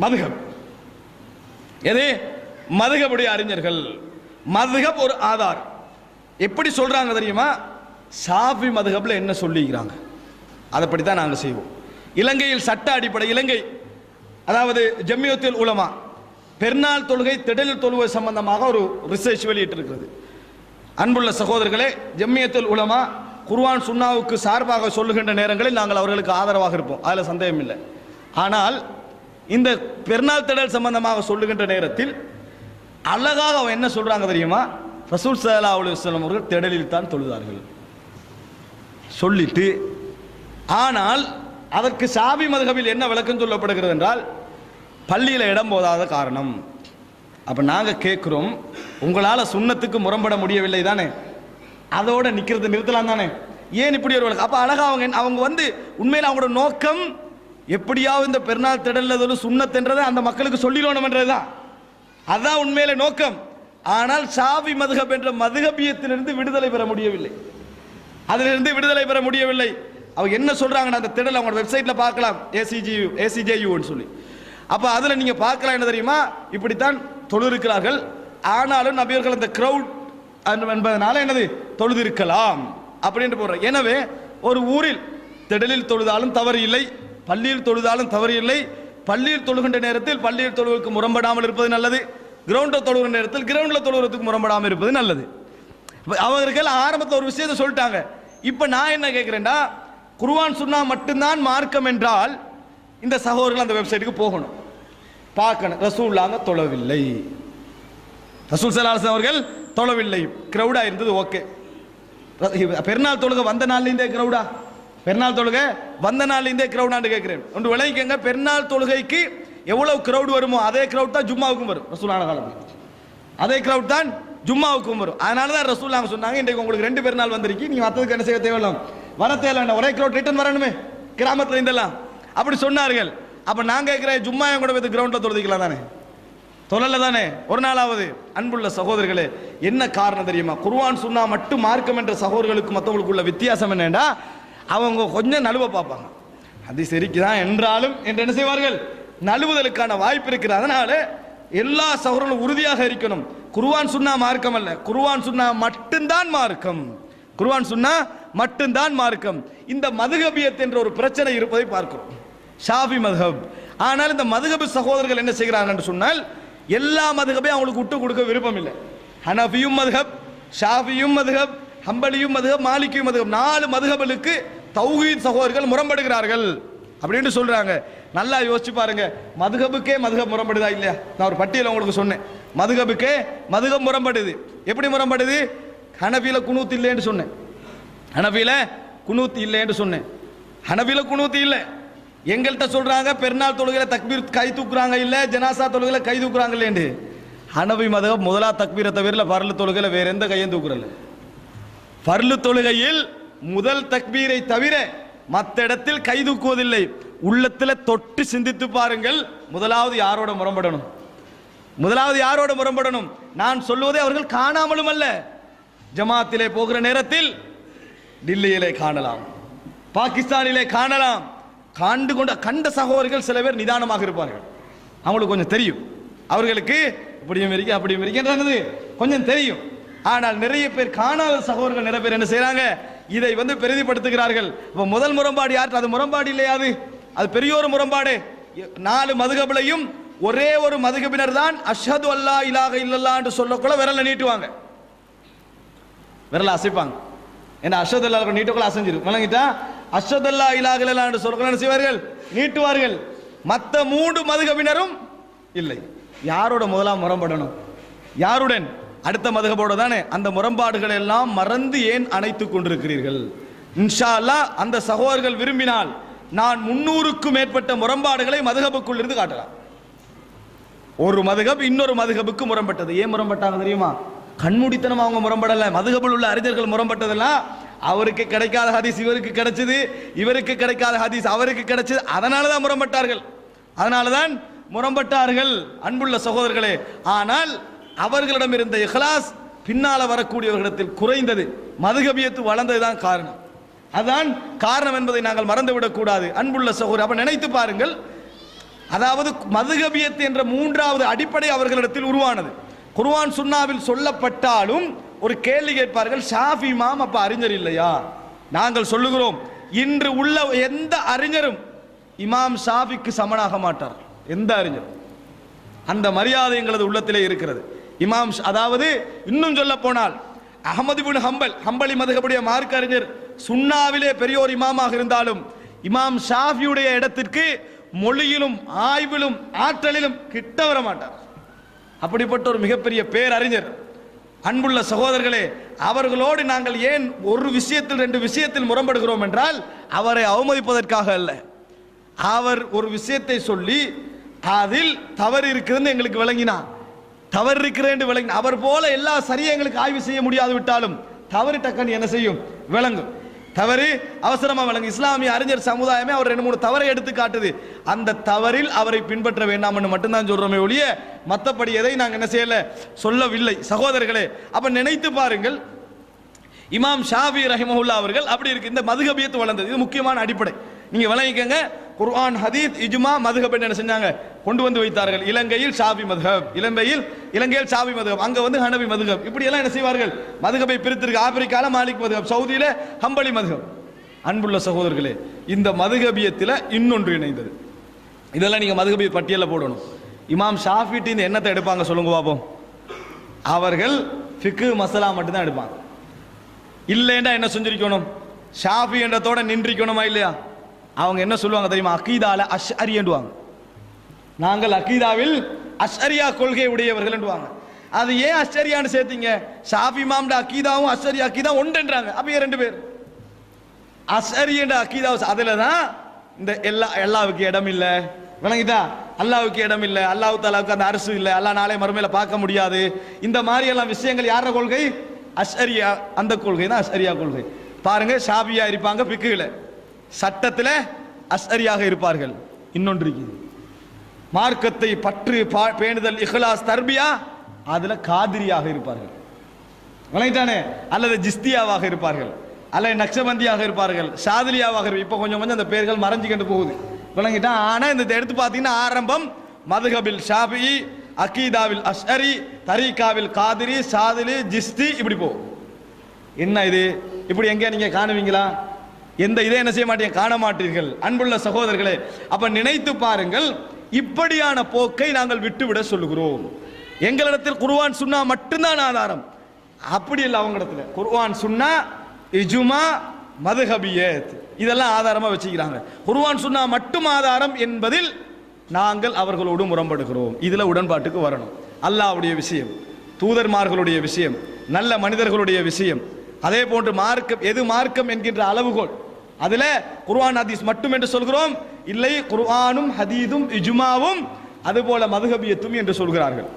மதுகப் எது? மதுகபுடைய அறிஞர்கள். மதுகப் ஒரு ஆதார். எப்படி சொல்றாங்க தெரியுமா? சாஃபி மதுகப்ல என்ன சொல்லிக்கிறாங்க? அதைப்படி தான் நாங்கள் செய்வோம். இலங்கையில் சட்ட அடிப்படை இலங்கை அதாவது ஜம்மியத்தில் உலமா பெருநாள் தொழுகை திடல் தொழுகை சம்பந்தமாக ஒரு ரிசர்ச் வெளியிட்டிருக்கிறது. அன்புள்ள சகோதரர்களே ஜம்மியத்தில் உலமா குர்வான் சுன்னாவுக்கு சார்பாக சொல்லுகின்ற நேரங்களில் நாங்கள் அவர்களுக்கு ஆதரவாக இருப்போம். அதில் சந்தேகம் இல்லை ஆனால் இந்த பெருநாள் திடல் சம்பந்தமாக சொல்லுகின்ற நேரத்தில் அழகாக அவன் என்ன சொல்றாங்க தெரியுமா? ரசூல் சல்லா அலுவலம் அவர்கள் திடலில் தான் தொழுதார்கள். சொல்லிட்டு ஆனால் அதற்கு சாபி மதுகபில் என்ன விளக்கம் சொல்லப்படுகிறது என்றால் பள்ளியில் இடம் போதாத காரணம். அப்போ நாங்கள் கேட்குறோம் உங்களால் சுண்ணத்துக்கு முரம்பட முடியவில்லை தானே? அதோட நிற்கிறது நிறுத்தலாம் தானே? ஏன் இப்படி ஒரு விளக்கம்? அப்போ அழகாக அவங்க அவங்க வந்து உண்மையில் அவங்களோட நோக்கம் எப்படியாவது இந்த பெருநாள் திடல்ல சுண்ணத்துன்றதை அந்த மக்களுக்கு சொல்லிடணும்ன்றதுதான். அதுதான் உண்மையில நோக்கம். ஆனால் சாவி மதுகப் என்ற மதுகபியத்திலிருந்து விடுதலை பெற முடியவில்லை. அதிலிருந்து விடுதலை பெற முடியவில்லை. அவங்க என்ன சொல்கிறாங்கன்னா அந்த திடல் அவங்களோட வெப்சைட்ல பார்க்கலாம். ஏசிஜி ஏசிஜேயூன்னு சொல்லி. அப்போ அதில் நீங்க பார்க்கலாம் என்ன தெரியுமா? இப்படித்தான் தொழுதிருக்கிறார்கள். ஆனாலும் நபியர்கள் அந்த கிரவுட் என்பதனால என்னது? தொழுதிருக்கலாம். அப்படின்ட்டு போடுற எனவே ஒரு ஊரில் திடலில் தொழுதாலும் தவறு இல்லை. பள்ளியில் தொழுதாலும் தவறு இல்லை பள்ளியில் தொழுகின்ற நேரத்தில் பள்ளியில் தொழுவதற்கு முரம்படாமல் இருப்பது நல்லது. கிரவுண்டில் தொழுகிற நேரத்தில் கிரவுண்டில் தொழுவதற்கு முரம்படாமல் இருப்பது நல்லது. அவர்கள் ஆரம்பத்தில் ஒரு விஷயத்தை சொல்லிட்டாங்க. இப்போ நான் என்ன கேட்குறேன்னா குருவான் சுன்னா மட்டும்தான் மார்க்கம் என்றால் இந்த சகோதரர்கள் அந்த வெப்சைட்டுக்கு போகணும். பார்க்கணும். ரசூல்லாங்க தொழவில்லை. ரசூல் சலாசன் அவர்கள் தொழவில்லை. க்ரௌடாக இருந்தது ஓகே பெருநாள் தொழுக வந்த நாள்லேருந்தே க்ரௌடா பெருநாள் தொழுகை? வந்த நாள்லேருந்தே கிரௌடான்னு கேட்குறேன். ஒன்று விளங்கிக்கங்க பெருநாள் தொழுகைக்கு எவ்வளவு கிரௌட் வருமோ அதே கிரௌட் தான் ஜும்மாவுக்கும் வரும். ரசூலான காலத்தில் அதே கிரௌட் தான் ஜும்மாவுக்கும் வரும். அதனால தான் ரசூல் நாங்கள் சொன்னாங்க இன்றைக்கு உங்களுக்கு ரெண்டு பெருநாள் வந்திருக்கு. நீங்கள் மற்றதுக்கு என்ன செய்ய தேவையில்லை? வர தேவையில்லை ஒரே கிரௌட் ரிட்டர்ன் வரணுமே. கிராமத்தில் இருந்தெல்லாம். அப்படி சொன்னார்கள். அப்போ நான் கேட்குறேன் ஜும்மா என் கூட போய் கிரவுண்டில் தொழுதிக்கலாம் தானே? தொழல தானே? ஒரு நாளாவது. அன்புள்ள சகோதரர்களே என்ன காரணம் தெரியுமா? குருவான் சொன்னால் மட்டும் மார்க்கம் என்ற சகோதரர்களுக்கு மற்றவங்களுக்குள்ள வித்தியாசம் என்னண்டா அவங்க கொஞ்சம் நழுவ பார்ப்பாங்க. அது சரிக்குதான் என்றாலும் என்று என்ன செய்வார்கள்? நழுவுதலுக்கான வாய்ப்பு இருக்கிற அதனால எல்லா சகோதரர்களும் உறுதியாக இருக்கணும். குருவான் சுன்னா மார்க்கம் அல்ல. குருவான் சுன்னா மட்டும்தான் மார்க்கம். குருவான் சுன்னா மட்டும்தான் மார்க்கம். இந்த மதுகபியத் என்ற ஒரு பிரச்சனை இருப்பதை பார்க்கிறோம். ஷாஃபி மதுஹப். ஆனால் இந்த மதுகபு சகோதரர்கள் என்ன செய்கிறாங்க என்று சொன்னால் எல்லா மதுகபையும் அவங்களுக்கு விட்டு கொடுக்க விருப்பம் இல்லை ஹனஃபியும் மதுஹப் ஷாஃபியும் மதுஹப் ஹம்பலியும் மதுஹப் மாலிக்கியும் மதுஹப். நாலு மதுகபலுக்கு தௌஹீத் சகோதரர்கள் முரம்படுகிறார்கள் அப்படின்னு சொல்கிறாங்க நல்லா யோசிச்சு பாருங்க. மதுகபுக்கே மதுகப் முரம்படுதா இல்லையா? நான் ஒரு பட்டியலை உங்களுக்கு சொன்னேன். மதுகபுக்கே மதுகப் முரம்படுது எப்படி முரம்படுது ஹனபியில் குனூத் இல்லைன்னு சொன்னேன். ஹனபியில் குனூத் இல்லைன்னு சொன்னேன். ஹனபியில் குனூத் இல்லை. எங்கள்கிட்ட சொல்கிறாங்க பெருநாள் தொழுகையில் தக்பீர் கை தூக்குறாங்க இல்லை ஜனாசா தொழுகையில் கை தூக்குறாங்க இல்லைன்னு ஹனபி மதம் முதலா தக்பீரை தவிர பரலு தொழுகையில் வேற எந்த கையும் தூக்குறல பர்லு தொழுகையில் முதல் தக்பீரை தவிர மற்ற இடத்தில் கை தூக்குவதில்லை. உள்ளத்தில் தொட்டு சிந்தித்து பாருங்கள் முதலாவது யாரோட முரம்படணும்? முதலாவது யாரோட முரம்படணும்? நான் சொல்லுவதை அவர்கள் காணாமலும் அல்ல. ஜமாத்திலே போகிற நேரத்தில் டில்லியிலே காணலாம் பாகிஸ்தானிலே காணலாம். காண்டு கொண்ட கண்ட சகோதரர்கள் சில பேர் நிதானமாக இருப்பார்கள். அவங்களுக்கு கொஞ்சம் தெரியும். அவர்களுக்கு இப்படியும் இருக்கு அப்படியும் இருக்கின்றது கொஞ்சம் தெரியும். ஆனால் நிறைய பேர் காணாத சகோதரர்கள் நிறைய பேர் என்ன செய்கிறாங்க இதை வந்து பெரிதிப்படுத்துகிறார்கள் இப்போ முதல் முரண்பாடு யார்? அது முரண்பாடு இல்லையாது அது? பெரிய ஒரு முரண்பாடு. நாலு மதுகபிலையும் ஒரே ஒரு மதுகபினர் தான் அஷது அல்லா இலாக இல்லல்லா என்று சொல்லக்குள்ள விரல நீட்டுவாங்க. விரல அசைப்பாங்க. ஏன்னா அஷது அல்லா நீட்டக்குள்ள அசைஞ்சிரு விளங்கிட்டா? அஷது அல்லா இலாக இல்லல்லா என்று சொல்லக்குள்ள செய்வார்கள்? நீட்டுவார்கள். மற்ற மூன்று மதுகபினரும் இல்லை. யாரோட முதலாம் முரம்படணும் யாருடன்? அடுத்த மதுகபோட தானே அந்த முரண்பாடுகள் எல்லாம் மறந்து ஏன் அணைத்துக் கொண்டிருக்கிறீர்கள்? இன்ஷா அல்லாஹ் அந்த சகோதரர்கள் விரும்பினால் நான் முன்னூறுக்கும் மேற்பட்ட முரண்பாடுகளை மதுகபுக்குள் இருந்து காட்டலாம். ஒரு மதுகப் இன்னொரு மதுகபுக்கு முரண்பட்டது. ஏன் முரண்பட்டாங்க தெரியுமா? கண்மூடித்தனம் அவங்க முரண்படல. மதுகபில் உள்ள அறிஞர்கள் முரண்பட்டதெல்லாம் அவருக்கு கிடைக்காத ஹதீஸ் இவருக்கு கிடைச்சது இவருக்கு கிடைக்காத ஹதீஸ் அவருக்கு கிடைச்சது. அதனால தான் முரண்பட்டார்கள். அதனால தான் முரண்பட்டார்கள் அன்புள்ள சகோதரர்களே. ஆனால் அவர்களிடம் இருந்த இஹ்லாஸ் பின்னால் வரக்கூடியவர்களிடத்தில் குறைந்தது மதுகபியத்து வளர்ந்ததுதான் காரணம். அதான் காரணம் என்பதை நாங்கள் மறந்துவிடக்கூடாது அன்புள்ள சகோதரர் அப்ப நினைத்து பாருங்கள் அதாவது மதுகபியத்து என்ற மூன்றாவது அடிப்படை அவர்களிடத்தில் உருவானது. குர்வான் சுன்னாவில் சொல்லப்பட்டாலும் ஒரு கேள்வி கேட்பார்கள் ஷாஃபி இமாம் அப்ப அறிஞர் இல்லையா? நாங்கள் சொல்லுகிறோம் இன்று உள்ள எந்த அறிஞரும் இமாம் ஷாஃபிக்கு சமனாக மாட்டார். எந்த அறிஞர் அந்த மரியாதை எங்களது உள்ளத்திலே இருக்கிறது. இமாம் அதாவது இன்னும் சொல்ல போனால் அகமது பின் ஹம்பல் ஹம்பலி மதுகபுடைய மார்க்கறிஞர் அறிஞர் பெரியோர் இமாமாக இருந்தாலும் இமாம் ஷாஃபியுடைய இடத்திற்கு மொழியிலும் ஆய்விலும் ஆற்றலிலும் கிட்ட வர மாட்டார். அப்படிப்பட்ட ஒரு மிகப்பெரிய பேரறிஞர். அன்புள்ள சகோதரர்களே அவர்களோடு நாங்கள் ஏன் ஒரு விஷயத்தில் ரெண்டு விஷயத்தில் முரண்படுகிறோம் என்றால் அவரை அவமதிப்பதற்காக அல்ல. அவர் ஒரு விஷயத்தை சொல்லி அதில் தவறு இருக்குதுன்னு எங்களுக்கு விளங்கினார். தவறு இருக்கிறேன் விளங்கி அவர் போல எல்லா சரியங்களுக்கு ஆய்வு செய்ய முடியாது விட்டாலும் தவறு டக்குன்னு என்ன செய்யும்? விளங்கும். தவறு அவசரமா விளங்கும். இஸ்லாமிய அறிஞர் சமுதாயமே அவர் ரெண்டு மூணு தவறை எடுத்து காட்டுது. அந்த தவறில் அவரை பின்பற்ற வேண்டாம்னு மட்டும்தான் சொல்றோமே ஒழிய மற்றபடி எதை நாங்கள் என்ன செய்யல? சொல்லவில்லை. சகோதரர்களே அப்ப நினைத்து பாருங்கள். இமாம் ஷாஃபி ரஹிமஹுல்லா அவர்கள் அப்படி இருக்கு. இந்த மதுகபியத்து வளர்ந்தது. இது முக்கியமான அடிப்படை. நீங்க விளங்கிக்கங்க. குர்ஆன் ஹதீத் இஜ்மா மதுகப் என்ன செஞ்சாங்க? கொண்டு வந்து வைத்தார்கள். இலங்கையில் ஷாபி மதுகப் இலங்கையில் இலங்கையில் சாபி மதுகப் அங்க வந்து ஹனபி மதுகப் இப்படி எல்லாம் என்ன செய்வார்கள்? மதுஹபை பிரித்திருக்கு ஆப்பிரிக்கால மாலிக் மதுகப் சவுதியில ஹம்பளி மதுகப் அன்புள்ள சகோதரர்களே இந்த மதுகபியத்தில் இன்னொன்று இணைந்தது. இதெல்லாம் நீங்க மதுகபி பட்டியலில் போடணும். இமாம் ஷாஃபிட்டு இந்த எண்ணத்தை எடுப்பாங்க சொல்லுங்க பாப்போம். அவர்கள் ஃபிக்கு மசாலா மட்டும்தான் எடுப்பாங்க. இல்லைன்னா என்ன செஞ்சிருக்கணும்? ஷாஃபி என்றதோட நின்றிக்கணுமா இல்லையா? அவங்க என்ன சொல்லுவாங்க தெரியுமா? அக்கீதால அஷ் என்றுவாங்க. நாங்கள் அக்கீதாவில் அஷ்அரியா கொள்கை உடையவர்கள் என்றுவாங்க. அது ஏன் அஷ்அரியான்னு சேர்த்தீங்க? ஷாஃபி மாம்ட அக்கீதாவும் அஷ்அரி அக்கீதா ஒன்றுன்றாங்க. அப்ப ரெண்டு பேர். அஷ்அரி என்ற அக்கீதா அதுல தான் இந்த எல்லா எல்லாவுக்கு இடம் இல்லை. விளங்கிதா அல்லாவுக்கு இடம் இல்லை. அல்லாஹ் தாலாவுக்கு அந்த அரசு இல்லை. அல்லா நாளை மறுமையில பார்க்க முடியாது. இந்த மாதிரி எல்லாம் விஷயங்கள் யார கொள்கை? அஷ்அரியா அந்த கொள்கை தான் அஷ்அரியா கொள்கை. பாருங்க ஷாபியா இருப்பாங்க பிக்குகளை சட்டத்தில் அஷ்அரியாக இருப்பார்கள். இன்னொன்று இருக்குது மார்க்கத்தை பற்று பா- பேணுதல் இஹ்லாஸ் தர்பியா அதுல காதிரியாக இருப்பார்கள். விளங்கிட்டானே அல்லது ஜிஸ்தியாவாக இருப்பார்கள். அல்லது நக்ஷபந்தியாக இருப்பார்கள். இருப்பார்கள். இப்போ கொஞ்சம் கொஞ்சம் அந்த பேர்கள் மறைஞ்சிக்கிட்டு போகுது. விளங்கிட்டான் ஆனா இந்த எடுத்து பார்த்தீங்கன்னா ஆரம்பம் மதுகபில் ஷாபி அக்கீதாவில் அஷ்அரி தரீகாவில் காதிரி ஷாதிலி ஜிஸ்தி இப்படி போகும். என்ன இது? இப்படி எங்க நீங்க காணுவீங்களா? எந்த இதை என்ன செய்ய மாட்டீங்க? காண மாட்டீர்கள். அன்புள்ள சகோதரர்களே அப்ப நினைத்து பாருங்கள் இப்படியான போக்கை நாங்கள் விட்டுவிட சொல்லுகிறோம். எங்களிடத்தில் குருவான் சுன்னா மட்டும்தான் ஆதாரம். அப்படி இல்லை அவங்க இடத்துல. குர்வான் சுன்னா இஜுமா மதுஹபியத். இதெல்லாம் ஆதாரமா வச்சுக்கிறாங்க. குருவான் சுன்னா மட்டும் ஆதாரம் என்பதில் நாங்கள் அவர்களோடு முரண்படுகிறோம். இதுல உடன்பாட்டுக்கு வரணும். அல்லாஹ்வுடைய விஷயம் தூதர்மார்களுடைய விஷயம் நல்ல மனிதர்களுடைய விஷயம். அதே போன்று மார்க்கம் எது மார்க்கம் என்கின்ற அளவுகோல் அதுல குர்ஆன் ஹதீஸ் மட்டும் என்று சொல்கிறோம். இல்லை குர்ஆனும் ஹதீதும் இஜுமாவும் அதுபோல மதுகபியத்தும் என்று சொல்கிறார்கள்.